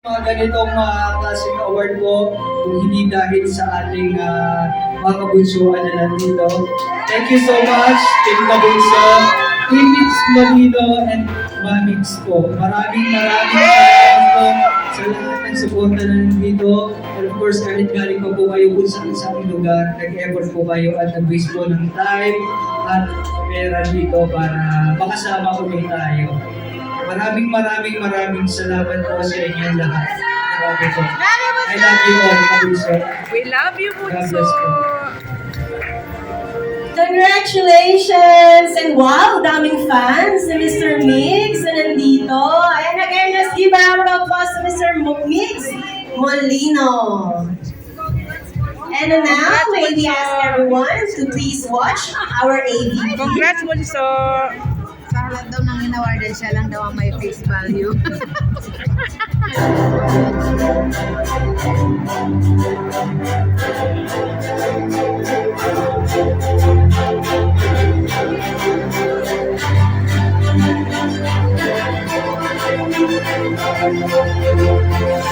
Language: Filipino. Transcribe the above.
mga ganitong uh, klaseng award po kung hindi dahil sa ating uh, mga kabunsuan na nandito. Thank you so much, Team Kabunso, Team Mix Molino, and Mamix po. Maraming maraming salamat po sa lahat ng suporta na nandito. And of course, kahit galing pa po kayo kung saan saan lugar, nag-effort po kayo at nag-waste po ng time at pera dito para makasama ulit tayo. Maraming maraming maraming salamat po sa inyo lahat. Marami po. I love you all, Kabuso. We love you, Bunso. Congratulations! And wow, daming fans ni Mr. Mix na nandito. And again, let's give a round of applause to Mr. Mix Molino. And now, may we ask everyone to please watch our AV. Congrats, Bunso. Sa lahat daw ng inawardan, siya lang daw ang may face value.